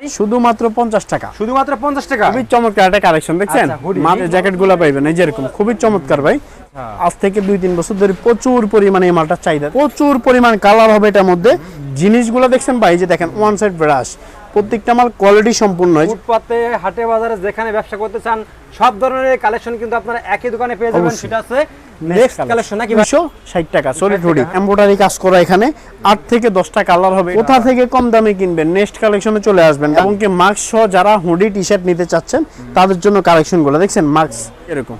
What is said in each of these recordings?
শুধুমাত্র পঞ্চাশ টাকা। শুধুমাত্র পঞ্চাশ টাকা? খুবই চমৎকার একটা কালেকশন দেখছেন? আচ্ছা, জ্যাকেটগুলা পাইবেন এই যেরকম খুবই চমৎকার ভাই। আজ থেকে দুই তিন বছর ধরে প্রচুর পরিমাণে এই মালটা চাহিদা প্রচুর পরিমাণ কালার হবে এটার মধ্যে। জিনিসগুলো দেখছেন ভাই যে দেখেন ওয়ান সাইড ব্রাশ প্রত্যেকটা মাল কোয়ালিটি সম্পূর্ণ ফুটপাতে হাটে বাজারে যেখানে ব্যবসা করতে চান সব ধরনের কালেকশন কিন্তু আপনারা একই দোকানে পেয়ে যাবেন। সেটা আছে নেক্সট কালেকশন নাকি ভাই? দুশো ষাট টাকা সলিড হুডি টাকা। কাজ করা এখানে। আট থেকে দশটা কালার হবে কোথা থেকে কম দামে কিনবেন? নেক্সট কালেকশনে চলে আসবেন। এবং কি মাস্ক সহ যারা হুডি টি শার্ট নিতে চাচ্ছেন তাদের জন্য কালেকশনগুলো। দেখছেন মাস্ক এরকম।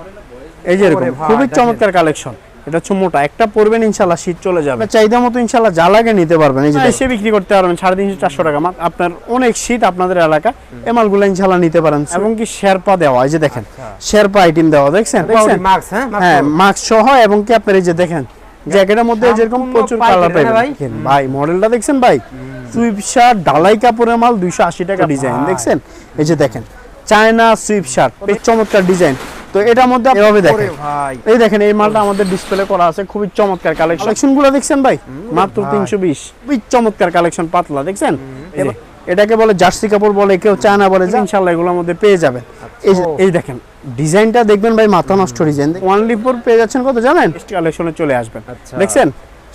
এই যে এরকম। খুবই চমৎকার কালেকশন এটা হচ্ছে মোটা। একটা পরবেন ইনশাল্লাহ শীত চলে যাবে। চাহিদা মতো ইনশাল্লাহ যা লাগে নিতে পারবেন এই এসে বিক্রি করতে পারবেন সাড়ে তিনশো চারশো টাকা। আপনার অনেক শীত আপনাদের এলাকা এ মালগুলো ইনশাল্লাহ নিতে পারেন। এবং কি শেরপা দেওয়া এই যে দেখেন। শেরপা আইটেম দেওয়া দেখছেন? হ্যাঁ? Mask হ্যাঁ। মাস্ক সহ এবং কি আপনার এই যে দেখেন জ্যাকেটের মধ্যে যেরকম প্রচুর কালার না পাইবেন। ভাই? মডেলটা দেখছেন ভাই? সুইপ শার্ট ডালাই কাপড়ের মাল দুইশো আশি টাকা ডিজাইন দেখছেন? এই যে দেখেন চায়না সুইপ শার্ট বেশ চমৎকার ডিজাইন তো এটার মধ্যে এভাবে দেখেন। এই দেখেন এই মালটা আমাদের ডিসপ্লে করা আছে খুবই চমৎকার কালেকশন দেখছেন ভাই? মাত্র ভাই। তিনশো বিশ। খুবই চমৎকার কালেকশন পাতলা দেখছেন? এটাকে বলে জার্সি কাপড় বলে কেউ চায়না বলে এগুলোর মধ্যে পেয়ে যাবেন। এই দেখেন ডিজাইনটা দেখবেন ভাই মাথা নষ্ট ডিজাইন। ওয়ানলি ফোর পেয়ে যাচ্ছেন কত জানেন? কালেকশনে চলে আসবেন। আচ্ছা। দেখছেন?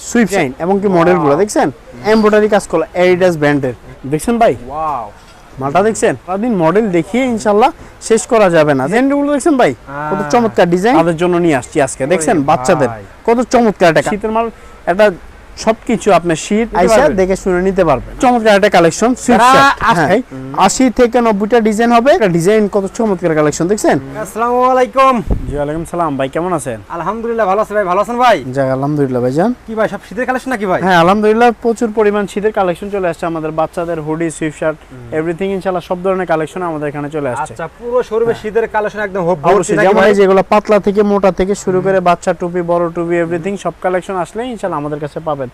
সুইফট শাইন এবং কি মডেলগুলো দেখছেন? এমব্রয়ডারি কাজ করা এডিডাস ব্র্যান্ডের দেখছেন ভাই? ওয়াও মালটা দেখছেন? সারাদিন মডেল দেখিয়ে ইনশাল্লাহ শেষ করা যাবে না। ডিজাইনগুলো দেখছেন ভাই কত চমৎকার ডিজাইন তাদের জন্য নিয়ে আসছি আজকে দেখছেন? বাচ্চাদের কত চমৎকার একটা শীতের মাল একটা সবকিছু আপনার শীত আইসা দেখে শুনে নিতে পারবেন। চমৎকার একটা কালেকশন আশি থেকে নব্বইটা ডিজাইন হবে। একটা ডিজাইন কত চমৎকার কালেকশন দেখছেন? আসসালামু আলাইকুম। জি ওয়ালাইকুম সালাম ভাই কেমন আছেন? আলহামদুলিল্লাহ ভালো আছে ভাই ভালো আছেন ভাই? যাক আলহামদুলিল্লাহ ভাইজান। কি ভাই সব শীতের কালেকশন নাকি ভাই? হ্যাঁ আলহামদুলিল্লাহ প্রচুর পরিমাণ শীতের কালেকশন চলে আসছে আমাদের বাচ্চাদের হুডি সুইফট শার্ট এভরিথিং ইনশাআল্লাহ সব ধরনের কালেকশন আমাদের এখানে চলে আসছে। আচ্ছা পুরো শোরুমে শীতের কালেকশন একদম অবশ্যই যেমন এই যেগুলো পাতলা থেকে মোটা থেকে শুরু করে বাচ্চা টুপি বড় টুপি এভরিথিং সব কালেকশন আসলে ইনশাআল্লাহ আমাদের কাছে পাবেন।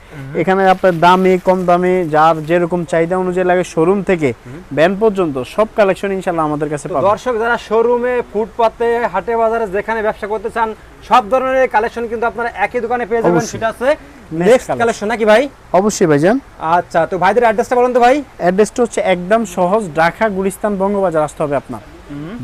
এখানে আপনার দামি কম দামি যার যেরকম চাহিদা অনুযায়ী লাগে শোরুম থেকে ব্যান্ড পর্যন্ত সব কালেকশন ইনশাআল্লাহ আমাদের কাছে পাবেন। দর্শক যারা শোরুমে ফুটপাতে হাটে বাজারে যেখানে ব্যবসা করতে চান সব ধরনের কালেকশন কিন্তু আপনারা একই দোকানে পেয়ে যাবেন। সেটা আছে নেক্সট কালেকশন নাকি ভাই? অবশ্যই ভাইজান। আচ্ছা তো ভাইদের অ্যাড্রেসটা বলুন তো ভাই। অ্যাড্রেসটা হচ্ছে একদম সহজ ঢাকা গুলিস্তান বঙ্গবাজার আসতে হবে আপনার।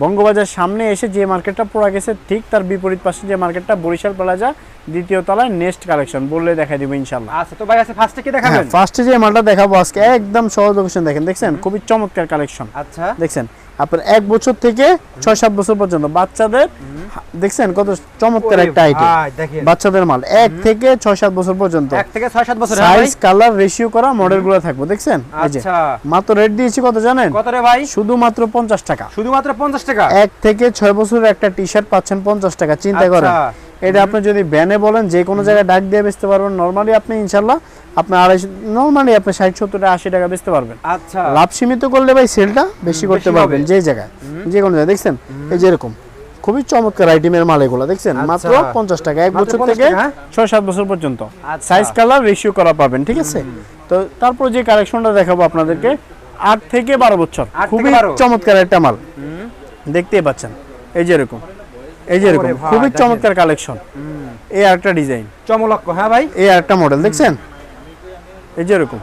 বঙ্গবাজার সামনে এসে যে মার্কেটটা পড়া গেছে ঠিক তার বিপরীত পাশে যে মার্কেটটা বরিশাল প্লাজা দ্বিতীয় তলায় নেক্সট কালেকশন বললে দেখাই দিব ইনশাল্লাহ আচ্ছা তো ভাই আছে ফার্স্টে কি দেখাবেন? ফার্স্টে যে মালটা দেখাবো আজকে একদম সহজ লোকেশন দেখেন দেখছেন? খুবই চমৎকার কালেকশন আচ্ছা। দেখছেন? আপনার এক বছর থেকে ছয় সাত বছর পর্যন্ত বাচ্চাদের দেখছেন কত চমৎকার একটা আইটেম বাচ্চাদের মাল এক থেকে ছয় সাত বছর পর্যন্ত। এক থেকে ছয় সাত বছর হ্যাঁ সাইজ কালার রেশিও করা মডেলগুলো থাকবে দেখছেন? আচ্ছা। মাত্র রেট দিয়েছি কত জানেন? কত রে ভাই? শুধুমাত্র পঞ্চাশ টাকা। শুধুমাত্র পঞ্চাশ টাকা? এক থেকে ছয় বছরের একটা টি শার্ট পাচ্ছেন পঞ্চাশ টাকা চিন্তা করেন। আচ্ছা। এটা আপনি যদি ব্যানে বলেন যে কোনো জায়গায় ডাক দিয়ে বেচতে পারবেন। নর্মালি আপনি ইনশাল্লাহ আপনি আড়াইশো নর্মালি আপনি ষাট সত্তর আশি টাকা বেচতে পারবেন। আচ্ছা। লাভ সীমিত করলে ভাই সেলটা বেশি করতে পারবেন যে জায়গায়। যে কোনো জায়গায় দেখছেন? এই যে এরকম। খুবই চমৎকার আইটেমের মাল এগুলো দেখছেন? মাত্র আচ্ছা। পঞ্চাশ টাকা এক বছর থেকে হ্যাঁ? ছয় সাত বছর পর্যন্ত। সাইজ কালার রেশিও করা পাবেন ঠিক আছে? তো তারপর যে কালেকশনটা দেখাবো আপনাদেরকে আট থেকে বারো বছর। খুবই চমৎকার একটা মাল। দেখতেই পাচ্ছেন। এই যে এরকম। এই যে এরকম খুবই চমৎকার কালেকশন। এই আরেকটা ডিজাইন। চমলক্ষ হ্যাঁ ভাই? এই আরেকটা মডেল দেখছেন? এই যে এরকম।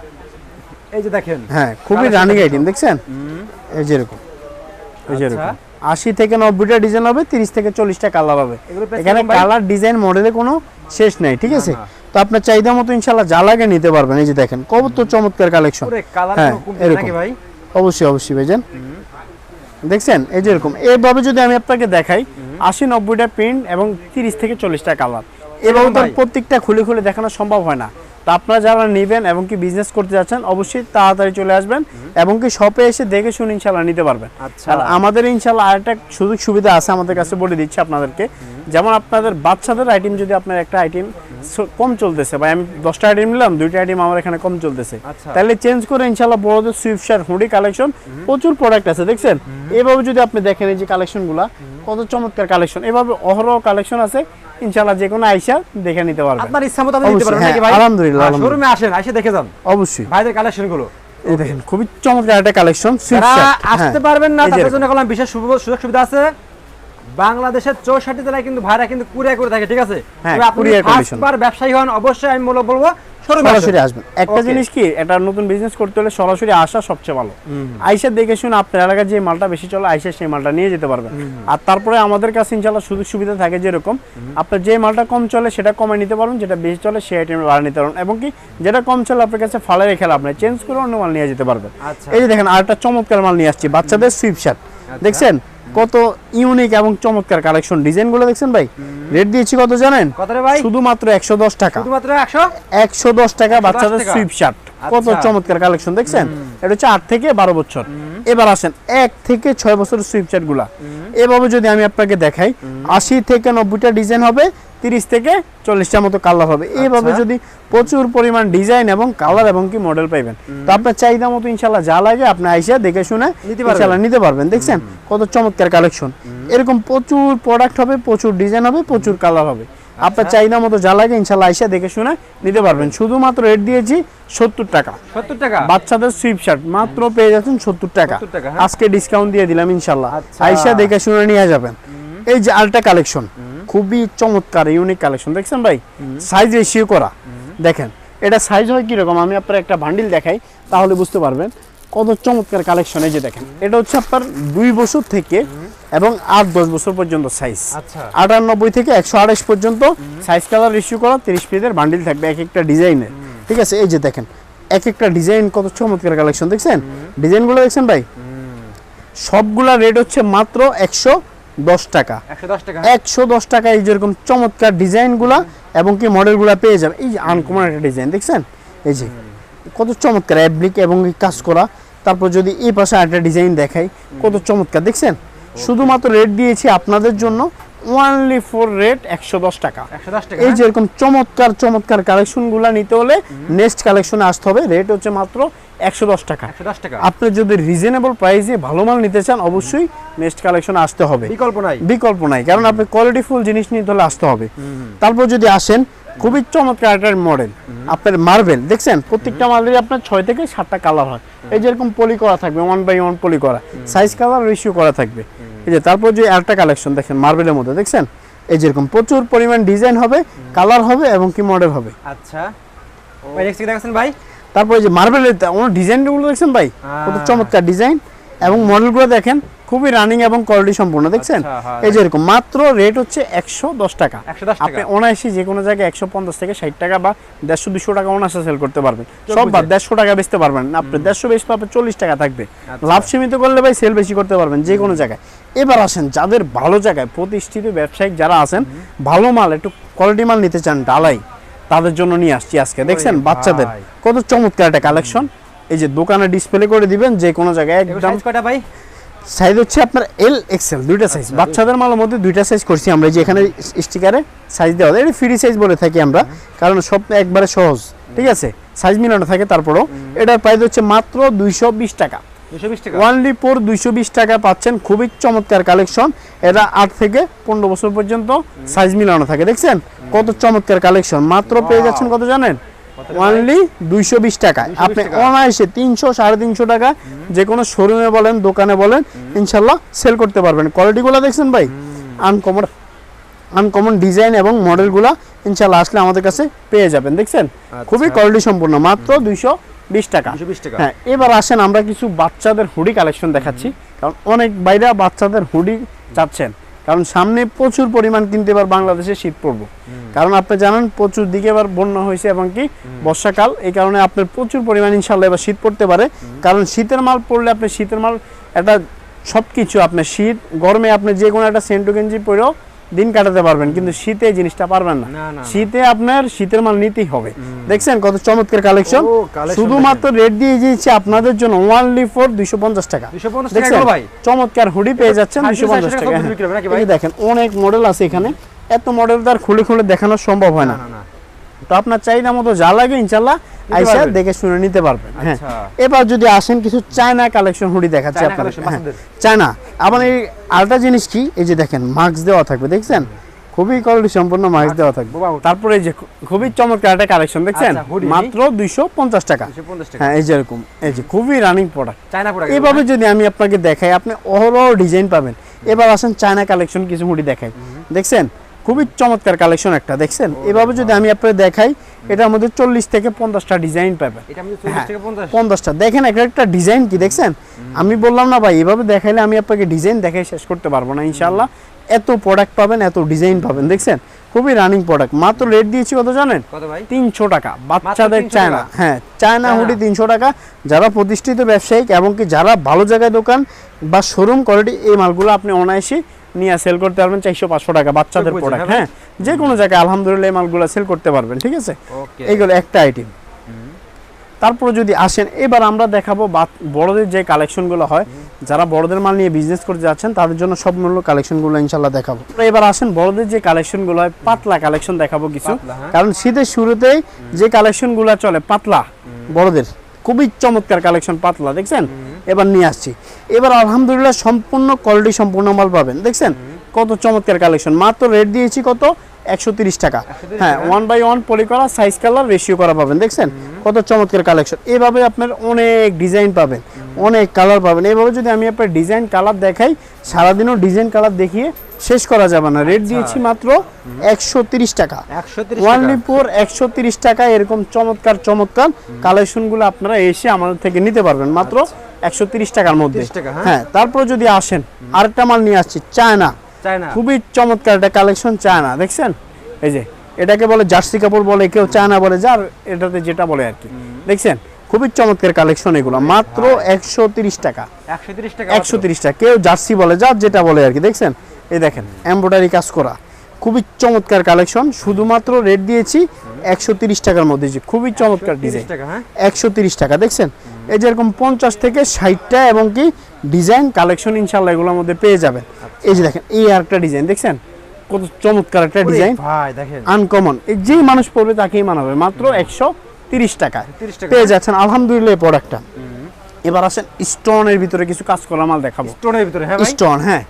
এই যে দেখেন। হ্যাঁ খুবই রানিং। আইটেম দেখছেন? এই যে এরকম। এই যে আচ্ছা। এরকম আশি থেকে নব্বইটা ডিজাইন হবে তিরিশ থেকে চল্লিশটা কালার হবে। এখানে কালার ডিজাইন মডেলে কোনো শেষ নাই ঠিক আছে? তো আপনার চাহিদা মতো ইনশাল্লাহ যা লাগে নিতে পারবেন। এই যে দেখেন কত চমৎকার কালেকশন হ্যাঁ, এরকম। ভাই? অবশ্যই অবশ্যই ভাইজান। দেখছেন? এই যে এরকম। এইভাবে যদি আমি আপনাকে দেখাই আশি নব্বইটা প্রিন্ট এবং তিরিশ থেকে চল্লিশটা কালার এবং তার প্রত্যেকটা খুলে খুলে দেখানো সম্ভব হয় না। তো আপনারা যারা নেবেন এবং কি বিজনেস করতে যাচ্ছেন অবশ্যই তাড়াতাড়ি চলে আসবেন এবং কি শপে এসে দেখে শুনে ইনশাল্লাহ নিতে পারবেন। আচ্ছা। আর আমাদের ইনশাল্লাহ আরেকটা সুযোগ সুবিধা আছে আমাদের কাছে বলে দিচ্ছি আপনাদেরকে। যেমন আপনাদের বাচ্চাদের আইটেম যদি আপনার একটা আইটেম কম চলতেছে। বা আমি দশটা আইটেম নিলাম দুইটা আইটেম আমার এখানে কম চলতেছে। আচ্ছা। তাহলে চেঞ্জ করে ইনশাল্লাহ বড়দের সুইফট শার্ট হুডি কালেকশন প্রচুর প্রোডাক্ট আছে দেখছেন? এইভাবে যদি আপনি দেখেন এই যে কালেকশনগুলা কত চমৎকার কালেকশন এভাবে অহরহ কালেকশন আছে যে কোনো আইসা দেখে নিতে পারবেন। আপনার ইচ্ছা মতো আপনি নিতে পারবেন নাকি হ্যাঁ, ভাই? আলহামদুলিল্লাহ। শোরুমে আসেন এসে দেখে যান। অবশ্যই। ভাইদের কালেকশনগুলো। এই দেখেন খুবই চমৎকার একটা কালেকশন সুইফট আসতে পারবেন না হ্যাঁ, এরকম। জন্য বিশেষ সুযোগ সুবিধা আছে। বাংলাদেশের চৌষট্টি জেলায় কিন্তু ভাড়া কিন্তু কুরিয়ার করে থাকে ঠিক আছে? হ্যাঁ, আপনি ব্যবসায়ী হন অবশ্যই আমি বলব বলব সরাসরি আসবেন। একটা জিনিস কি এটা নতুন বিজনেস করতে হলে সরাসরি আসা সবচেয়ে ভালো। আইসা দেখে শুনে আপনার যে মালটা বেশি চলে আইসা সেই মালটা নিয়ে যেতে পারবেন। আর তারপরে আমাদের কাছে ইনশাল্লাহ সুযোগ সুবিধা থাকে যেরকম। আপনার যে মালটা কম চলে সেটা কমে নিতে পারবেন যেটা বেশি চলে সেই আইটেম বাড়া নিতে পারবেন। এবং কি যেটা কম চলে আপনার কাছে ফালে রেখে লাভ নেই চেঞ্জ করে অন্য মাল নিয়ে যেতে পারবেন। আচ্ছা। এই যে দেখেন আরেকটা চমৎকার মাল নিয়ে আসছি বাচ্চাদের সুইপ শার্ট দেখছেন? কত ইউনিক এবং চমৎকার কালেকশন ডিজাইনগুলো দেখছেন ভাই? রেট দিয়েছি কত জানেন? কত রে ভাই? শুধুমাত্র একশো দশ টাকা। শুধুমাত্র একশো? একশো দশ টাকা বাচ্চাদের। সুইপ শার্ট কত আচ্ছা। চমৎকার কালেকশন দেখছেন? এটা হচ্ছে আট থেকে বারো বছর। এবার আসেন এক থেকে ছয় বছরের সুইপ শার্টগুলা। এভাবে যদি আমি আপনাকে দেখাই আশি থেকে নব্বইটা ডিজাইন হবে তিরিশ থেকে চল্লিশটা মতো কালার হবে। এইভাবে আচ্ছা। যদি প্রচুর পরিমাণ ডিজাইন এবং কালার এবং কি মডেল পাইবেন। তো আপনার চাহিদা মতো ইনশাল্লাহ যা লাগে আপনি আইসা দেখে শুনে নিতে পারবেন। ইনশাল্লাহ নিতে পারবেন। দেখছেন? কত চমৎকার কালেকশন এরকম প্রচুর প্রোডাক্ট হবে প্রচুর ডিজাইন হবে প্রচুর কালার হবে। আপনার চাহিদা মতো যা লাগে ইনশাল্লাহ আইসা দেখে শুনে নিতে পারবেন। শুধুমাত্র রেট দিয়েছি সত্তর টাকা। সত্তর টাকা? বাচ্চাদের সুইপ শার্ট মাত্র পেয়ে যাচ্ছেন সত্তর টাকা। 70 টাকা, হ্যাঁ। আজকে ডিসকাউন্ট দিয়ে দিলাম ইনশাল্লাহ। আচ্ছা। আইসা দেখে শুনে নিয়ে যাবেন। এই যে আলটা কালেকশন খুবই চমৎকার ইউনিক কালেকশন দেখছেন ভাই? সাইজ রেশিও করা। দেখেন এটা সাইজ হয় কীরকম? আমি আপনার একটা বান্ডিল দেখাই তাহলে বুঝতে পারবেন। কত চমৎকার কালেকশন এই যে দেখেন। এটা হচ্ছে আপনার দুই বছর থেকে এবং আট দশ বছর পর্যন্ত সাইজ আচ্ছা। আটানব্বই থেকে একশো আড়াইশ পর্যন্ত সাইজ কালার রেশিও করা তিরিশ পিসের বান্ডিল থাকবে এক একটা ডিজাইনের ঠিক আছে? এই যে দেখেন এক একটা ডিজাইন কত চমৎকার কালেকশন দেখছেন? ডিজাইনগুলো দেখছেন ভাই? সবগুলা রেট হচ্ছে মাত্র একশো দশ টাকা। একশো দশ টাকা। একশো দশ টাকা এই যেরকম চমৎকার ডিজাইনগুলা এবং কি মডেলগুলা পেয়ে যাবে এই যে আনকমন একটা ডিজাইন দেখছেন? এই যে কত চমৎকার অ্যাপ্লিক এবং কাজ করা। তারপর যদি এই পাশে একটা ডিজাইন দেখাই কত চমৎকার দেখছেন? শুধুমাত্র রেট দিয়েছি আপনাদের জন্য ওয়ানলি ফোর রেট একশো দশ টাকা। এই যে এরকম চমৎকার চমৎকার কালেকশনগুলো নিতে হলে নেক্সট কালেকশনে আসতে হবে। রেট হচ্ছে মাত্র একশো দশ টাকা। টাকা। আপনি যদি রিজনেবল প্রাইসে ভালো মাল নিতে চান অবশ্যই নেক্সট কালেকশন আসতে হবে। বিকল্প নাই। বিকল্প নাই কারণ আপনি কোয়ালিটি ফুল জিনিস নিতে হলে আসতে হবে। তারপর যদি আসেন খুবই চমৎকার একটা মডেল আপনার মার্বেল দেখছেন? প্রত্যেকটা মালেরই আপনার ছয় থেকে সাতটা কালার হয়। এই যেরকম পলি করা থাকবে ওয়ান বাই ওয়ান পলি করা। সাইজ কালার রেশিও করা থাকবে। এই যে তারপর যে একটা কালেকশন দেখেন মার্বেলের মধ্যে দেখছেন? এই যেরকম প্রচুর পরিমাণ ডিজাইন হবে কালার হবে এবং কি মডেল হবে। আচ্ছা। ভাই দেখাচ্ছেন ভাই? তারপরে যে মার্বেলের ডিজাইনগুলো দেখছেন ভাই? কত চমৎকার ডিজাইন এবং মডেলগুলো দেখেন খুবই রানিং এবং কোয়ালিটি সম্পূর্ণ দেখছেন? আচ্ছা, হ্যাঁ, এই যে এরকম মাত্র রেট হচ্ছে একশো দশ টাকা। আপনি অনায়াসে যে কোনো জায়গায় একশো পঞ্চাশ থেকে ষাট টাকা বা দেড়শো দুশো টাকা অনায়াসে সেল করতে পারবেন। সব বুঝে। দেড়শো টাকা বেচতে পারবেন আপনি দেড়শো বেচতে আপনার চল্লিশ টাকা থাকবে। আচ্ছা। লাভ সীমিত করলে ভাই সেল বেশি করতে পারবেন যে কোনো জায়গায়। এবার আসেন যাদের ভালো জায়গায় প্রতিষ্ঠিত ব্যবসায়িক যারা আছেন ভালো মাল একটু কোয়ালিটি মাল নিতে চান ডালাই তাদের জন্য নিয়ে আসছি আজকে। দেখছেন? বাচ্চাদের কত চমৎকার একটা কালেকশন এই যে দোকানে ডিসপ্লে করে দিবেন যে কোনো জায়গায় একদম সাইজ কয়টা ভাই? সাইজ হচ্ছে আপনার এল এক্সেল দুইটা সাইজ আচ্ছা, বাচ্চাদের মালের মধ্যে দুইটা সাইজ করছি আমরা এই যে এখানে স্টিকারে সাইজ দেওয়া এটা ফ্রি সাইজ বলে থাকি আমরা কারণ সব একবারে সহজ ঠিক আছে? সাইজ মিলানো থাকে তারপরও। এটার প্রাইস হচ্ছে মাত্র দুইশো বিশ টাকা। ওয়ানলি ফোর দুইশো বিশ টাকা পাচ্ছেন খুবই চমৎকার কালেকশন এটা আট থেকে পনেরো বছর পর্যন্ত সাইজ মিলানো থাকে দেখছেন? কত চমৎকার কালেকশন মাত্র পেয়ে যাচ্ছেন কত জানেন? ওয়ানলি দুইশো বিশ টাকা। 220 আপনি অনায়াসে তিনশো সাড়ে তিনশো টাকা যে কোনো শোরুমে বলেন দোকানে বলেন ইনশাল্লাহ সেল করতে পারবেন। কোয়ালিটিগুলো দেখছেন ভাই? আনকমন আনকমন ডিজাইন এবং মডেলগুলো ইনশাল্লাহ আসলে আমাদের কাছে পেয়ে যাবেন দেখছেন? খুবই কোয়ালিটি সম্পূর্ণ মাত্র দুইশো বিশ টাকা। বিশ টাকা। হ্যাঁ এবার আসেন আমরা কিছু বাচ্চাদের হুডি কালেকশন দেখাচ্ছি। কারণ অনেক বাইরা বাচ্চাদের হুডি চাচ্ছেন। কারণ সামনে প্রচুর পরিমাণ কিন্তু এবার বাংলাদেশে শীত পড়ব। কারণ আপনি জানেন প্রচুর দিকে এবার বন্যা হয়েছে এবং কি বর্ষাকাল এই কারণে আপনার প্রচুর পরিমাণ ইনশাল্লাহ এবার শীত পড়তে পারে। কারণ শীতের মাল পড়লে আপনি শীতের মাল একটা সব কিছু আপনার শীত গরমে আপনি যে কোনো একটা সেন্টু গেঞ্জি পরেও দিন কাটাতে পারবেন কিন্তু শীতে জিনিসটা পারবেন না। শীতে আপনার শীতের মাল নিতেই হবে। দেখছেন কত চমৎকার কালেকশন শুধুমাত্র রেট দিয়ে দিয়েছি আপনাদের জন্য ওয়ানলি ফোর দুইশো পঞ্চাশ টাকা। দেখছেন? চমৎকার হুডি পেয়ে যাচ্ছেন দুইশো পঞ্চাশ টাকা। দেখেন অনেক মডেল আছে এখানে। এত মডেল তার খুলে খুলে দেখানো সম্ভব হয় না। তো আপনার চাহিদা মতো যা লাগে ইনশাল্লাহ আইসা দেখে শুনে নিতে পারবেন হ্যাঁ। আচ্ছা। এবার যদি আসেন কিছু চায়না কালেকশন হুডি দেখাচ্ছি আপনাদের। হ্যাঁ। চায়না। আবার এই আরেকটা জিনিস কি? এই যে দেখেন মাস্ক দেওয়া থাকবে দেখছেন? খুবই কোয়ালিটি সম্পূর্ণ মাস্ক দেওয়া থাকবে। তারপরে এই যে খুবই চমৎকার একটা কালেকশন দেখছেন? আচ্ছা, মাত্র দুইশো পঞ্চাশ টাকা। হ্যাঁ এই যে এরকম এই যে খুবই রানিং প্রোডাক্ট চায়না প্রোডাক্ট এইভাবে যদি আমি আপনাকে দেখাই আপনি অহরহ ডিজাইন পাবেন। এবার আসেন চায়না কালেকশন কিছু হুডি দেখাই। দেখছেন? খুবই চমৎকার কালেকশন একটা দেখছেন? এভাবে যদি আমি আপনাকে দেখাই এটার মধ্যে চল্লিশ থেকে পঞ্চাশটা ডিজাইন পাবেন হ্যাঁ, পঞ্চাশটা। দেখেন একটা একটা ডিজাইন কি দেখছেন? আমি বললাম না ভাই এভাবে দেখাইলে আমি আপনাকে ডিজাইন দেখাই শেষ করতে পারব না ইনশাল্লাহ এত প্রোডাক্ট পাবেন এত ডিজাইন পাবেন দেখছেন? খুবই রানিং প্রোডাক্ট মাত্র রেট দিয়েছি কত জানেন? কত ভাই? তিনশো টাকা। বাচ্চাদের 300 চায়না। হ্যাঁ চায়না চায়না। হুডি তিনশো টাকা। যারা প্রতিষ্ঠিত ব্যবসায়িক এবং কি যারা ভালো জায়গায় দোকান বা শোরুম কোয়ালিটি এই মালগুলো আপনি অনায়াসে নিয়ে সেল করতে পারবেন চারশো পাঁচশো টাকা বাচ্চাদের প্রোডাক্ট হ্যাঁ? যে কোনো জায়গায় আলহামদুলিল্লাহ এই মালগুলো সেল করতে পারবেন ঠিক আছে? এইগুলো একটা আইটেম তারপরে যদি আসেন এবার আমরা দেখাবো বড়দের যে কালেকশনগুলো হয় যারা বড়দের মাল নিয়ে বিজনেস করতে যাচ্ছেন তাদের জন্য সব মূল্য কালেকশনগুলো ইনশাল্লাহ দেখাবো। এবার আসেন বড়দের যে কালেকশনগুলো হয় পাতলা কালেকশন দেখাবো কিছু। হ্যাঁ। কারণ শীতের শুরুতেই যে কালেকশনগুলো চলে পাতলা বড়দের। খুবই চমৎকার কালেকশন পাতলা দেখছেন? এবার নিয়ে আসছি। এবার আলহামদুলিল্লাহ সম্পূর্ণ কোয়ালিটি সম্পূর্ণ মাল পাবেন। দেখছেন? কত চমৎকার কালেকশন মাত্র রেট দিয়েছি কত? একশো তিরিশ টাকা। হ্যাঁ ওয়ান বাই ওয়ান পলি করা সাইজ কালার রেশিও করা পাবেন। দেখছেন? কত চমৎকার কালেকশন এভাবে আপনার অনেক ডিজাইন পাবেন। অনেক কালার পাবেন। এভাবে যদি আমি আপনার ডিজাইন কালার দেখাই সারাদিনও ডিজাইন কালার দেখিয়ে শেষ করা যাবে না। রেট দিয়েছি মাত্র একশো তিরিশ টাকা। ওয়ানলি ফোর একশো তিরিশ টাকা এরকম চমৎকার চমৎকার কালেকশনগুলো আপনারা এসে আমাদের থেকে নিতে পারবেন। মাত্র একশো টাকার মধ্যে। 30 টাকা, হ্যাঁ। হ্যাঁ তারপরে যদি আসেন আরেকটা মাল নিয়ে আসছি চায়না। চায়না। খুবই চমৎকার একটা কালেকশন চায়না দেখছেন? এই যে এটাকে বলে জার্সি কাপড় বলে কেউ চায়না বলে যার এটাতে যেটা বলে আর কি। দেখছেন? খুবই চমৎকার কালেকশন এগুলো মাত্র একশো টাকা। একশো টাকা কেউ জার্সি বলে যার যেটা বলে আর কি দেখছেন? এই দেখেন এমব্রয়ডারি কাজ করা। খুবই চমৎকার কালেকশন শুধুমাত্র রেট দিয়েছি একশো তিরিশ টাকার মধ্যে যে খুবই চমৎকার ডিজাইন হ্যাঁ? একশো তিরিশ টাকা দেখছেন? এই যেরকম পঞ্চাশ থেকে ষাটটা এবং কি ডিজাইন কালেকশন ইনশাল্লাহ এগুলোর মধ্যে পেয়ে যাবেন। এই যে দেখেন এই আরেকটা ডিজাইন দেখছেন? কত চমৎকার একটা ডিজাইন ভাই দেখেন। আনকমন এই যেই মানুষ পড়বে তাকেই মানাবে মাত্র একশো তিরিশ টাকা। পেয়ে যাচ্ছেন আলহামদুলিল্লাহ এই প্রোডাক্টটা এবার আসেন স্টোনের ভিতরে কিছু কাজ করা মাল দেখাবো। স্টোনের ভিতরে হ্যাঁ স্টোন হ্যাঁ।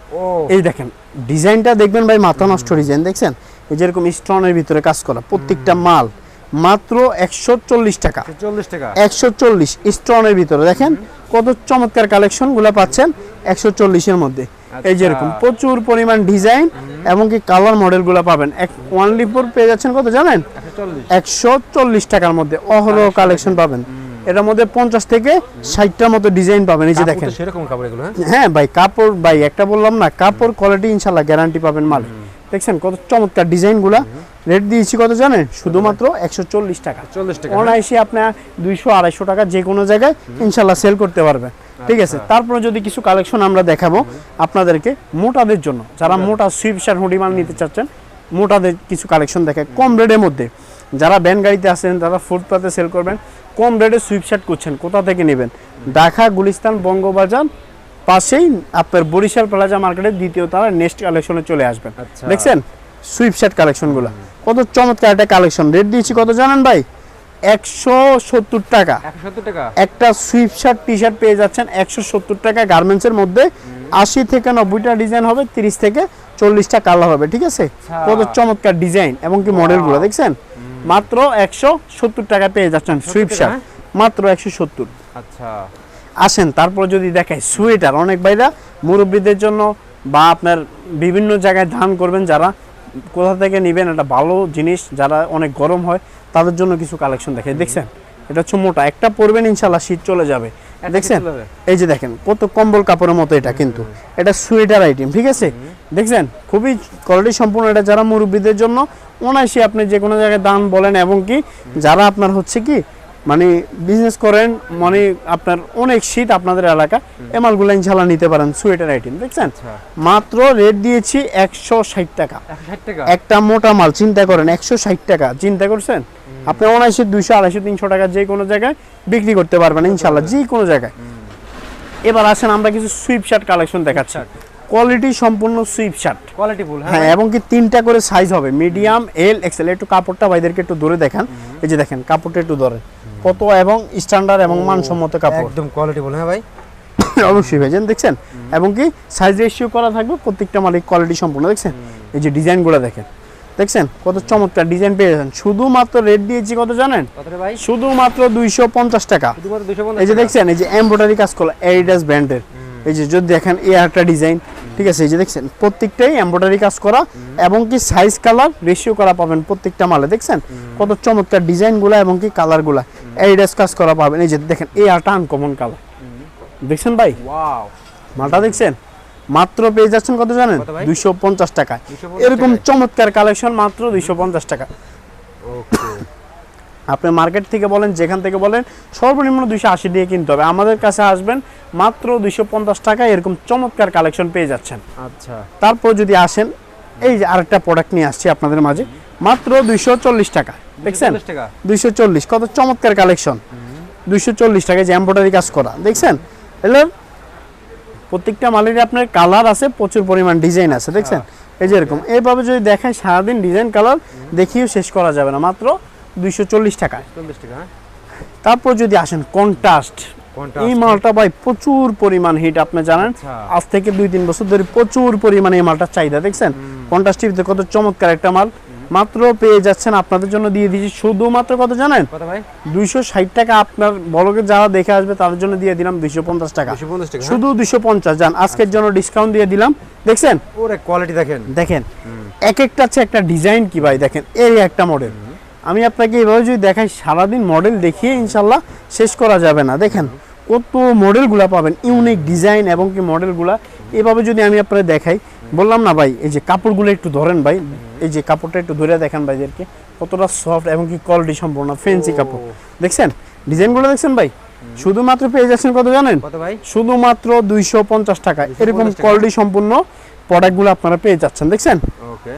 এই দেখেন ডিজাইনটা দেখবেন ভাই মাথা নষ্ট ডিজাইন দেখছেন? এই যেরকম স্টোনের ভিতরে কাজ করা প্রত্যেকটা মাল মাত্র একশো চল্লিশ টাকা। চল্লিশ টাকা। একশো চল্লিশ স্টোনের ভিতরে দেখেন? কত চমৎকার কালেকশনগুলো পাচ্ছেন একশো চল্লিশের মধ্যে। এই যেরকম আচ্ছা। প্রচুর পরিমাণ ডিজাইন এবং কি কালার মডেলগুলো পাবেন। এক ওয়ানলি ফোর পেয়ে যাচ্ছেন কত জানেন? একশো চল্লিশ। টাকার মধ্যে অহরহ কালেকশন পাবেন। এটার মধ্যে পঞ্চাশ থেকে ষাটটার মতো ডিজাইন পাবেন এই যে দেখেন। সেরকম কাপড় এগুলো হ্যাঁ? হ্যাঁ ভাই কাপড় ভাই একটা বললাম না কাপড় কোয়ালিটি ইনশাল্লাহ গ্যারান্টি পাবেন মাল। দেখছেন কত চমৎকার ডিজাইনগুলা রেট দিয়েছি কত জানেন? শুধুমাত্র একশো চল্লিশ টাকা। চল্লিশ টাকা অনায়াসে আপনার দুইশো আড়াইশো টাকা যে কোনো জায়গায় ইনশাল্লাহ সেল করতে পারবেন। ঠিক আছে? তারপরে যদি কিছু কালেকশন আমরা দেখাবো আপনাদেরকে মোটাদের জন্য। যারা মোটা সুইপ শার্ট হুডি মাল নিতে চাচ্ছেন মোটাদের কিছু কালেকশন দেখে কম রেটের মধ্যে। যারা ব্যান গাড়িতে আসেন তারা ফুটপাতে সেল করবেন কম রেটে সুইপ শার্ট করছেন কোথা থেকে নেবেন? ঢাকা গুলিস্তান বঙ্গবাজার পাশেই আপনার বরিশাল প্লাজা মার্কেটের দ্বিতীয় তারা নেক্সট কালেকশনে চলে আসবেন। আচ্ছা। দেখছেন? সুইপ শার্ট কালেকশনগুলো কত চমৎকার একটা কালেকশন রেট দিয়েছি কত জানেন ভাই? একশো সত্তর টাকা। একটা সুইপ শার্ট টি শার্ট পেয়ে যাচ্ছেন একশো সত্তর টাকা গার্মেন্টসের মধ্যে। আশি থেকে নব্বইটা ডিজাইন হবে তিরিশ থেকে চল্লিশটা কালার হবে ঠিক আছে? আচ্ছা। কত চমৎকার ডিজাইন এবং কি মডেলগুলো দেখছেন? মাত্র একশো সত্তর টাকা পেয়ে যাচ্ছেন সুইপসার মাত্র একশো সত্তর। আচ্ছা। আসেন তারপর যদি দেখাই সোয়েটার। অনেক বাইরা মুরব্বীদের জন্য বা আপনার বিভিন্ন জায়গায় ধান করবেন যারা কোথা থেকে নেবেন একটা ভালো জিনিস যারা অনেক গরম হয় তাদের জন্য কিছু কালেকশন দেখে দেখছেন? এটা হচ্ছে মোটা। একটা পরবেন ইনশাল্লাহ শীত চলে যাবে। দেখছেন। এই যে দেখেন কত কম্বল কাপড়ের মতো এটা কিন্তু। এটা সোয়েটার আইটেম ঠিক আছে? দেখছেন? খুবই কোয়ালিটি সম্পূর্ণ এটা যারা মুরব্বীদের জন্য। অনায়াসে আপনি যে কোনো জায়গায় দাম বলেন এবং কি যারা আপনার হচ্ছে কি মানে বিজনেস করেন মানে আপনার অনেক শীত আপনাদের এলাকা এ মালগুলো ইনশাল্লাহ নিতে পারেন সোয়েটার আইটেম দেখছেন? আচ্ছা। মাত্র রেট দিয়েছি একশো ষাট টাকা। একশো ষাট টাকা? একটা মোটা মাল চিন্তা করেন একশো ষাট টাকা। চিন্তা করছেন? আপনি অনায়াসে দুইশো আড়াইশো তিনশো টাকা যে কোনো জায়গায় বিক্রি করতে পারবেন ইনশাল্লাহ যে কোনো জায়গায়। এবার আসেন আমরা কিছু সুইপ শার্ট কালেকশন দেখাচ্ছি কোয়ালিটি সম্পূর্ণ সুইপ শার্ট কোয়ালিটি ফুল হ্যাঁ এবং কি তিনটা করে সাইজ হবে মিডিয়াম এল এক্সেল একটু কাপড়টা ভাইদেরকে একটু ধরে দেখান। এই যে দেখেন কাপড়টা একটু ধরে। কত এবং স্ট্যান্ডার্ড এবং মানসম্মত কাপড়। একদম কোয়ালিটি ফুল হ্যাঁ ভাই? অবশ্যই ভাইজান দেখছেন? এবং কি সাইজ রেশিও করা থাকবে প্রত্যেকটা মালিক কোয়ালিটি সম্পূর্ণ দেখছেন? এই যে ডিজাইনগুলো দেখেন। দেখছেন? কত চমৎকার ডিজাইন পেয়ে যাচ্ছেন। শুধুমাত্র রেট দিয়েছি কত জানেন? ভাই? শুধুমাত্র দুইশো পঞ্চাশ টাকা। এই যে দেখছেন এই যে এমব্রয়ডারি কাজ করল এডিডাস ব্র্যান্ডের এই যে যদি দেখেন এই একটা ডিজাইন ঠিক আছে এই যে দেখছেন প্রত্যেকটাই এমব্রয়ডারি কাজ করা এবং কি সাইজ কালার রেশিও করা পাবেন প্রত্যেকটা মালে দেখছেন? কত চমৎকার ডিজাইনগুলো এবং কি কালারগুলো এইডাস কাজ করা পাবেন। এই যে দেখেন এই আটা আনকমন কালার দেখছেন ভাই? ওয়াও মালটা দেখছেন? মাত্র পেয়ে যাচ্ছেন কত জানেন? দুইশো পঞ্চাশ টাকা। এরকম চমৎকার কালেকশন মাত্র দুইশো পঞ্চাশ টাকা। আপনি মার্কেট থেকে বলেন যেখান থেকে বলেন সর্বনিম্ন দুইশো আশি দিয়ে কিনতে হবে। আমাদের কাছে আসবেন মাত্র দুইশো পঞ্চাশ টাকায় এরকম চমৎকার কালেকশন পেয়ে যাচ্ছেন। আচ্ছা। তারপর যদি আসেন এই যে আরেকটা প্রোডাক্ট নিয়ে আসছি আপনাদের মাঝে মাত্র দুইশো চল্লিশ টাকা। দেখছেন? দুইশো চল্লিশ কত চমৎকার কালেকশন। দুইশো চল্লিশ টাকায় যে এম্ব্রয়ডারি কাজ করা। দেখছেন? এগুলো প্রত্যেকটা মালেরই আপনার কালার আছে প্রচুর পরিমাণ ডিজাইন আছে দেখছেন? এই যে এরকম। এইভাবে যদি দেখেন সারাদিন ডিজাইন কালার দেখিয়েও শেষ করা যাবে না। মাত্র দুইশো চল্লিশ টাকায়। টাকা হ্যাঁ? তারপর যদি আসেন কন্ট্রাস্ট। এই মালটা ভাই প্রচুর পরিমাণ হিট আপনি জানেন? আচ্ছা। আজ থেকে দুই তিন বছর ধরে প্রচুর পরিমাণে এই মালটা চাহিদা দেখছেন? কন্ট্রাস্ট টিভিতে কত চমৎকার একটা মাল। মাত্র পেয়ে যাচ্ছেন আপনাদের জন্য দিয়ে দিয়েছি। শুধুমাত্র কত জানেন? ভাই? দুইশো ষাট টাকা আপনার বড়কে যারা দেখে আসবে তাদের জন্য দিয়ে দিলাম দুইশো পঞ্চাশ টাকা। হ্যাঁ? শুধু দুইশো পঞ্চাশ যান আজকের জন্য ডিসকাউন্ট দিয়ে দিলাম। দেখছেন? ওরে কোয়ালিটি দেখেন। দেখেন এক একটা হচ্ছে একটা ডিজাইন কি ভাই? দেখেন এই একটা মডেল আমি আপনাকে এইভাবে যদি দেখাই সারাদিন মডেল দেখিয়ে ইনশাল্লাহ শেষ করা যাবে না। দেখেন কত মডেলগুলা পাবেন ইউনিক ডিজাইন এবং কি মডেলগুলা এভাবে যদি আমি আপনাদের দেখাই বললাম না ভাই এই যে কাপড়গুলো একটু ধরেন ভাই এই যে কাপড়টা একটু ধরে দেখান ভাইদেরকে কতটা সফট এবং কি কোয়ালিটি সম্পূর্ণ ফেন্সি কাপড়। দেখছেন? ডিজাইনগুলো দেখছেন ভাই? শুধুমাত্র পেয়ে যাচ্ছেন কত জানেন? কত ভাই? শুধুমাত্র দুইশো পঞ্চাশ টাকা। এরকম কোয়ালিটি সম্পূর্ণ প্রোডাক্টগুলো আপনারা পেয়ে যাচ্ছেন দেখছেন? ওকে।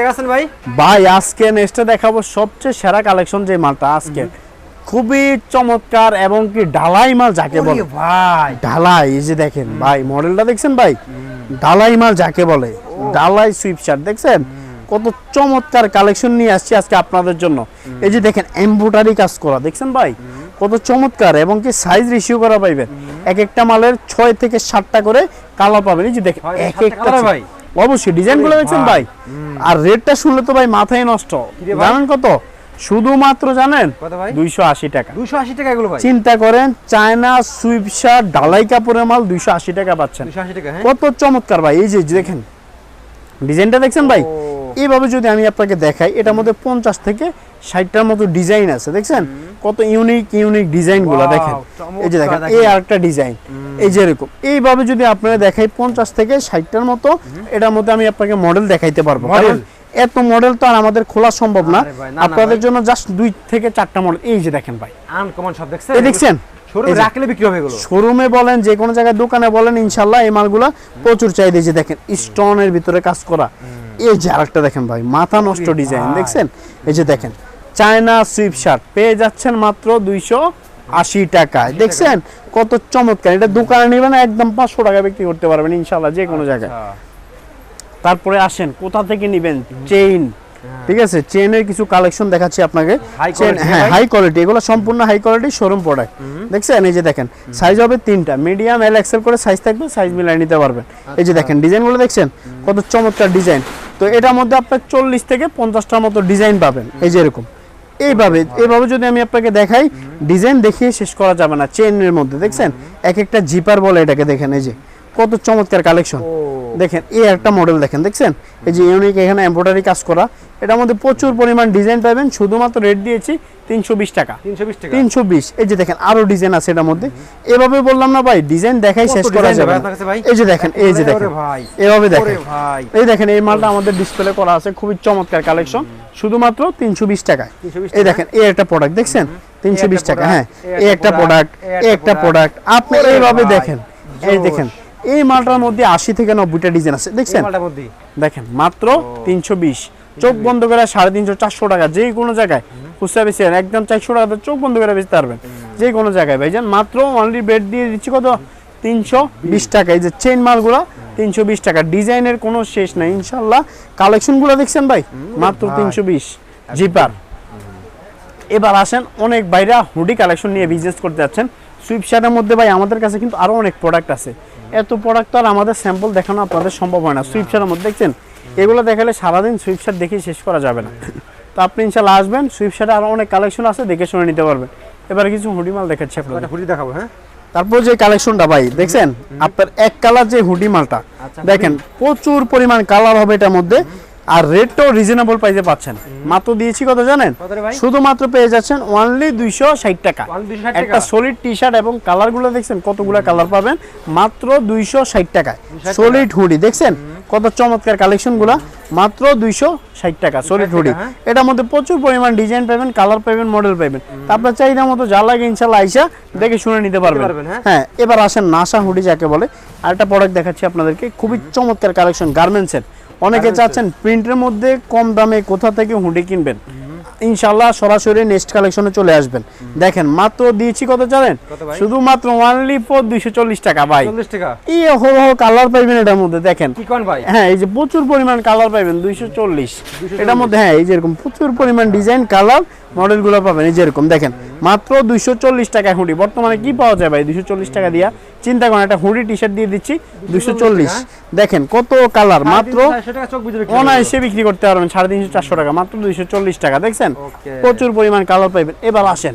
দেখাচ্ছেন ভাই? ভাই আজকে নেক্সটে দেখাবো সবচেয়ে সেরা কালেকশন যে মালটা আজকে। খুবই চমৎকার এবং কি ঢালাই মাল যাকে বলে। ভাই। ঢালাই এই যে দেখেন ভাই মডেলটা দেখছেন ভাই? ঢালাই মাল যাকে বলে ডালাই সুইপ শার্ট দেখছেন? কত চমৎকার কালেকশন নিয়ে আসছি আজকে আপনাদের জন্য। এই যে দেখেন এমব্রয়ডারি কাজ করা দেখছেন ভাই? কত চমৎকার এবং কি সাইজ রেশিও করা পাইবেন। এক একটা মালের ছয় থেকে সাতটা করে কালার পাবেন। এই যে দেখেন এক একটা ভাই? অবশ্যই ডিজাইনগুলো দেখছেন ভাই। আর রেটটা শুনলে তো ভাই মাথায় নষ্ট। জানেন কত? শুধুমাত্র জানেন দুইশো আশি টাকা। দুশো আশি টাকা এগুলো চিন্তা করেন চায়না সুইপ শার্ট ঢালাই কাপড়ের মাল দুইশো আশি টাকা পাচ্ছেন। হ্যাঁ? কত চমৎকার ভাই এই যে দেখেন। ডিজাইনটা দেখছেন ভাই? এইভাবে যদি আমি আপনাকে দেখাই এটার মধ্যে পঞ্চাশ থেকে ষাটটার মতো ডিজাইন আছে দেখছেন? কত ইউনিক ইউনিক ডিজাইনগুলো দেখেন। এই যে দেখেন এই। আরেকটা ডিজাইন। এই যে এরকম। এইভাবে যদি আপনারা দেখাই পঞ্চাশ থেকে ষাটটার মতো এটার মধ্যে আমি আপনাকে মডেল দেখাইতে পারব। এত মডেল তো আর আমাদের খোলা সম্ভব না। আপনাদের জন্য জাস্ট দুই থেকে চারটা মডেল এই যে দেখেন ভাই। আনকমন সব দেখছেন? এই দেখছেন? শোরুমে রাখলে বিক্রি হবে এগুলো? শোরুমে বলেন যে কোনো জায়গায় দোকানে বলেন ইনশাল্লাহ এই মালগুলা প্রচুর চাহিদা যে দেখেন স্টোনের ভিতরে কাজ করা। এই যে আরেকটা দেখেন ভাই মাথা নষ্ট ডিজাইন দেখছেন? এই যে দেখেন চায়না সুইপ শার্ট পেয়ে যাচ্ছেন মাত্র দুইশো আশি টাকায়। দেখছেন? কত চমৎকার। এটা দোকানে নেবেন একদম পাঁচশো টাকা বিক্রি করতে পারবেন ইনশাল্লাহ যে কোনো জায়গায়। আচ্ছা। তারপরে আসেন কোথা থেকে নিবেন? চেইন ঠিক আছে? চেইনের কিছু কালেকশন দেখাচ্ছি আপনাকে। হ্যাঁ হাই কোয়ালিটি এগুলো সম্পূর্ণ হাই কোয়ালিটি শোরুম প্রোডাক্ট দেখছেন? এই যে দেখেন সাইজ হবে তিনটা। মিডিয়াম এল এক্সেল করে সাইজ থাকবে সাইজ মিলাই নিতে পারবেন। এই যে দেখেন ডিজাইনগুলো দেখছেন? কত চমৎকার ডিজাইন তো এটার মধ্যে আপনার চল্লিশ থেকে পঞ্চাশটার মতো ডিজাইন পাবেন। এই যে এরকম। এইভাবে এইভাবে যদি আমি আপনাকে দেখাই ডিজাইন দেখিয়ে শেষ করা যাবে না চেইনের মধ্যে। দেখছেন? এক একটা জিপার বলে এটাকে দেখেন এই যে। কত চমৎকার কালেকশন দেখেন এই একটা মডেল দেখেন দেখছেন? এই যে ইউনিক এখানে এমব্রয়ডারি কাজ করা এটার মধ্যে প্রচুর পরিমাণ ডিজাইন পাবেন শুধুমাত্র রেট দিয়েছি তিনশো বিশ টাকা। তিনশো বিশ এই যে দেখেন আরও ডিজাইন আছে এটার মধ্যে। এভাবে বললাম না ভাই ডিজাইন দেখাই শেষ করা যাবে? এই যে দেখেন এই যে দেখেন। এভাবে দেখেন। এই দেখেন এই মালটা আমাদের ডিসপ্লে করা আছে খুবই চমৎকার কালেকশন শুধুমাত্র তিনশো বিশ টাকায়। এই দেখেন এই একটা প্রোডাক্ট দেখছেন? তিনশো বিশ টাকা হ্যাঁ। এই একটা প্রোডাক্ট এই একটা প্রোডাক্ট আপনি এইভাবে দেখেন। এই দেখেন এই মালটার মধ্যে আশি থেকে নব্বইটা ডিজাইন আছে দেখছেন? দেখেন মাত্র তিনশো বিশ। চোখ বন্ধ করে সাড়ে তিনশো চারশো টাকা যে কোনো জায়গায় খুচরা বেশি একদম চারশো টাকা চোখ বন্ধ করে বেচতে পারবেন। যে কোনো জায়গায় ভাইজান মাত্র অনলি বেড দিয়ে দিচ্ছি কত? তিনশো বিশ টাকা। এই যে চেন মালগুলো তিনশো বিশ টাকা। ডিজাইনের কোনো শেষ নাই ইনশাল্লাহ কালেকশনগুলো দেখছেন ভাই? মাত্র তিনশো বিশ। জিপার। এবার আসেন অনেক বাইরা হুডি কালেকশন নিয়ে বিজনেস করতে যাচ্ছেন। সুইপ শার্টের মধ্যে ভাই আমাদের কাছে কিন্তু আরও অনেক প্রোডাক্ট আছে। এত প্রোডাক্ট তো আর আমাদের স্যাম্পল দেখানো আপনাদের সম্ভব হয় না। সুইপ শার্টের মধ্যে দেখছেন? এগুলো দেখালে সারাদিন সুইপ শার্ট দেখে শেষ করা যাবে না। তো আপনি ইনশাল্লাহ আসবেন সুইপ আরও আরও অনেক কালেকশন আছে দেখে শুনে নিতে পারবেন। এবার কিছু হুডি মাল দেখাচ্ছি আপনাদের। হুডি দেখাবো হ্যাঁ? তারপর যে কালেকশনটা ভাই দেখছেন? আপনার এক কালার যে হুডি মালটা আচ্ছা, দেখেন প্রচুর পরিমাণ কালার হবে এটার মধ্যে। আর রেটটাও রিজনেবল প্রাইসে পাচ্ছেন। মাত্র দিয়েছি কত জানেন? শুধুমাত্র পেয়ে যাচ্ছেন অনলি দুইশো ষাট টাকা। Only 260 টাকা? একটা সলিড টি শার্ট এবং কালারগুলো দেখছেন কতগুলো কালার পাবেন? মাত্র দুইশো ষাট টাকায়। সলিড হুডি দেখছেন? কত চমৎকার কালেকশনগুলো মাত্র দুইশো ষাট টাকা সলিড হুডি হ্যাঁ? এটার মধ্যে প্রচুর পরিমাণ ডিজাইন পাবেন কালার পাবেন মডেল পাবেন। আপনার চাহিদা মতো যা লাগে ইনশাল্লাহ আইসা দেখে শুনে নিতে পারবেন। পারবেন, হ্যাঁ? হ্যাঁ এবার আসেন নাসা হুডি যাকে বলে। আরেকটা প্রোডাক্ট দেখাচ্ছি আপনাদেরকে। খুবই চমৎকার কালেকশন গার্মেন্টসের অনেকে চাচ্ছেন প্রিন্টের মধ্যে কম দামে কোথা থেকে হুডি কিনবেন? ইনশাল্লাহ সরাসরি নেক্সট কালেকশনে চলে আসবেন। দেখেন মাত্র দিয়েছি কত জানেন? শুধুমাত্র ওয়ানলি ফোর দুইশো চল্লিশ টাকা ভাই। চল্লিশ টাকা? এই হো কালার পাইবেন এটার মধ্যে দেখেন। হ্যাঁ এই যে প্রচুর পরিমাণ কালার পাবেন দুইশো চল্লিশ। এটার মধ্যে হ্যাঁ এই যেরকম প্রচুর পরিমাণ ডিজাইন কালার মডেলগুলো পাবেন এই যেরকম দেখেন। মাত্র দুইশো চল্লিশ টাকা হুডি। বর্তমানে কি পাওয়া যায় ভাই দুইশো চল্লিশ টাকা দিয়া? চিন্তা করেন একটা হুডি টি শার্ট দিয়ে দিচ্ছি দুইশো চল্লিশ। দেখেন কত কালার মাত্র অনায়াসে বিক্রি করতে পারবেন সাড়ে তিনশো চারশো টাকা মাত্র দুইশো চল্লিশ টাকা দেখছেন? Okay. প্রচুর পরিমাণ কালার পাইবেন। এবার আসেন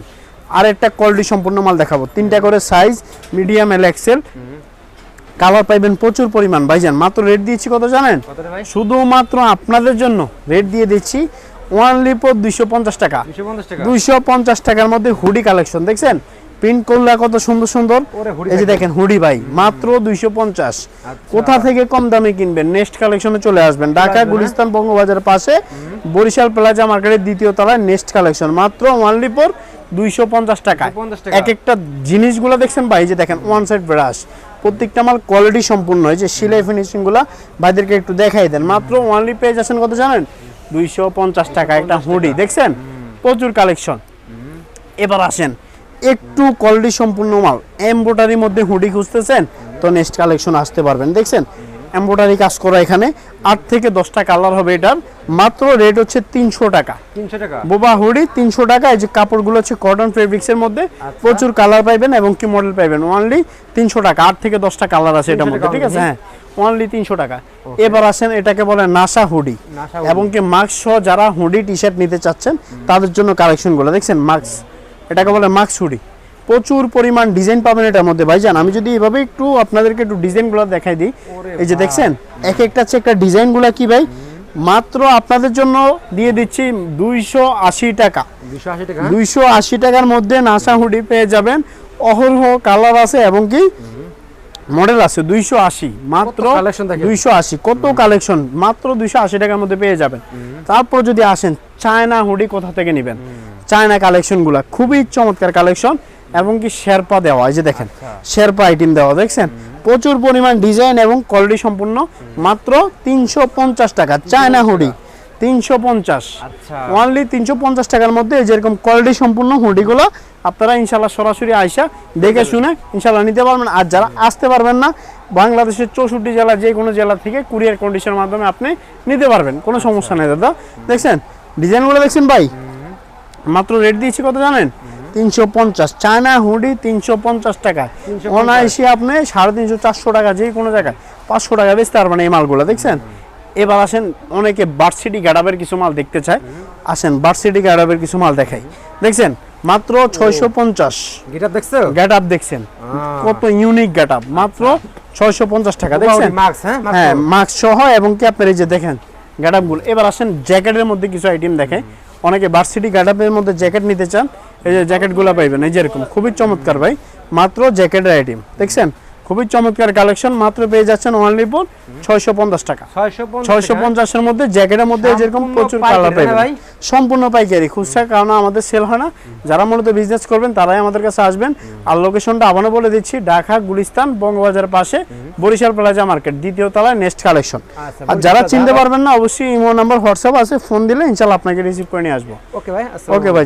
আর একটা কোয়ালিটি সম্পূর্ণ মাল দেখাবো। তিনটা করে size medium L XL colour পাইবেন প্রচুর পরিমাণ। ভাইজান মাত্র রেট দিয়েছি কত জানেন? শুধুমাত্র আপনাদের জন্য রেট দিয়ে দিচ্ছি ওয়ানলি পর দুইশো পঞ্চাশ টাকা। দুইশো পঞ্চাশ টাকার মধ্যে হুডি কালেকশন দেখছেন? প্রিন্ট করলে কত সুন্দর সুন্দর? এই যে দেখেন। হুডি ভাই মাত্র দুইশো পঞ্চাশ। আচ্ছা। কোথা থেকে কম দামে কিনবেন? নেক্সট কালেকশনে চলে আসবেন। ঢাকা গুলিস্তান বঙ্গবাজারের পাশে বরিশাল প্লাজা মার্কেটের দ্বিতীয় তলায় নেক্সট কালেকশন মাত্র ওয়ান লিপোর দুইশো পঞ্চাশ টাকা। এক একটা জিনিসগুলো দেখছেন ভাই যে দেখেন ওয়ান সাইড ব্রাশ প্রত্যেকটা মাল কোয়ালিটি সম্পূর্ণ এই যে সিলাই ফিনিশিংগুলা ভাইদেরকে একটু দেখাই দেন। মাত্র ওয়ানলি পেয়ে যাচ্ছেন কত জানেন? দুইশো পঞ্চাশ টাকা একটা হুডি। দেখছেন? প্রচুর কালেকশন এবার আসেন। একটু কোয়ালিটি সম্পূর্ণ মাল। এমব্রয়ডারির মধ্যে হুডি খুঁজতেছেন তো নেক্সট কালেকশন আসতে পারবেন। দেখছেন? এমব্রয়ডারি কাজ করা এখানে। আট থেকে দশটা কালার হবে এটার। মাত্র রেট হচ্ছে তিনশো টাকা। তিনশো টাকা? বোবা হুডি তিনশো টাকা এই যে কাপড়গুলো হচ্ছে কটন ফেব্রিক্সের মধ্যে আচ্ছা। প্রচুর কালার পাইবেন এবং কি মডেল পাইবেন? ওনলি তিনশো টাকা। আট থেকে দশটা কালার আছে এটার মধ্যে ঠিক আছে? হ্যাঁ ওনলি তিনশো টাকা। এবার আসেন এটাকে বলে নাসা হুডি এবং কি মাস্ক সহ যারা হুডি টি শার্ট নিতে চাচ্ছেন তাদের জন্য কালেকশনগুলো দেখছেন? মাস্ক এটাকে বলে মাস্ক হুডি। প্রচুর পরিমাণ ডিজাইন পাবেন এটার মধ্যে ভাইজান। আমি যদি এভাবে একটু আপনাদেরকে একটু ডিজাইনগুলো দেখাই দিই। এই যে দেখছেন এক একটা হচ্ছে একটা ডিজাইনগুলো কি ভাই? মাত্র আপনাদের জন্য দিয়ে দিচ্ছি দুইশো আশি টাকা। দুইশো আশি টাকার মধ্যে নাসা হুডি পেয়ে যাবেন। অহরহ কালার আছে এবং কি? মডেল আছে দুইশো আশি। মাত্র? দুইশো আশি। কত কালেকশন মাত্র দুইশো আশি টাকার মধ্যে পেয়ে যাবেন। তারপর যদি আসেন চায়না হুডি কোথা থেকে নেবেন? চায়না কালেকশনগুলো খুবই চমৎকার কালেকশন এবং কি শেরপা দেওয়া এই যে দেখেন শেরপা আইটেম দেওয়া দেখছেন? প্রচুর পরিমাণ ডিজাইন এবং কোয়ালিটি সম্পূর্ণ মাত্র তিনশো পঞ্চাশ টাকা চায়না হুডি তিনশো পঞ্চাশ। আচ্ছা। অনলি তিনশো পঞ্চাশ টাকার মধ্যে এই যেরকম কোয়ালিটি সম্পূর্ণ হুডিগুলো আপনারা ইনশাল্লাহ সরাসরি আইসা দেখে শুনে ইনশাল্লাহ নিতে পারবেন। আর যারা আসতে পারবেন না বাংলাদেশের চৌষট্টি জেলা যে কোনো জেলা থেকে কুরিয়ার কন্ডিশনের মাধ্যমে আপনি নিতে পারবেন। কোনো সমস্যা নেই দাদা। দেখছেন? ডিজাইনগুলো দেখছেন ভাই? মাত্র রেট দিয়েছি কত জানেন? তিনশো পঞ্চাশ। চায়না হুডি তিনশো পঞ্চাশ টাকা। 350 অনায়াসে আপনি সাড়ে তিনশো চারশো টাকা যে কোনো জায়গায় পাঁচশো টাকা বেচতে পারবেন এই মালগুলো দেখছেন? এবার আসেন অনেকে বার্সিটি গ্যাডাবের কিছু মাল দেখতে চায়। আসেন বার্সিটি গ্যাডাবের কিছু মাল দেখাই। দেখছেন? মাত্র ছয়শো পঞ্চাশ। গিটার দেখছ? গ্যাট আপ দেখছেন। কত ইউনিক গ্যাট আপ মাত্র ছয়শো পঞ্চাশ টাকা দেখছেন? হ্যাঁ? হ্যাঁ মাস্ক সহ এবং কি আপনার এই যে দেখেন গ্যাডাপগুলো এবার আসেন জ্যাকেটের মধ্যে কিছু আইটেম দেখে অনেকে ভার্সিটি গার্ডাপের মধ্যে জ্যাকেট নিতে চান, এই যে জ্যাকেটগুলো পাইবেন, এই যেরকম খুবই চমৎকার ভাই। মাত্র জ্যাকেটের আইটেম দেখছেন? খুবই চমৎকার কালেকশন মাত্র পেয়ে যাচ্ছেন ওয়ানলি ফোর ছয়শো পঞ্চাশ টাকা। ছয়শো পঞ্চাশ ছয়শো পঞ্চাশের মধ্যে জ্যাকেটের মধ্যে যেরকম প্রচুর কালার না পাইবেন সম্পূর্ণ পাইকারি খুচরা কারণ আমাদের সেল হয় না। যারা মূলত বিজনেস করবেন তারাই আমাদের কাছে আসবেন। আর লোকেশনটা আবারও বলে দিচ্ছি ঢাকা গুলিস্তান বঙ্গবাজার পাশে বরিশাল প্লাজা মার্কেট দ্বিতীয় তলায় নেক্সট কালেকশন আচ্ছা, আর যারা চিনতে পারবেন না অবশ্যই ইমো নাম্বার হোয়াটসঅ্যাপ আছে ফোন দিলে ইনশাল্লাহ আপনাকে রিসিভ করে নিয়ে আসব। ওকে ভাই ওকে ভাই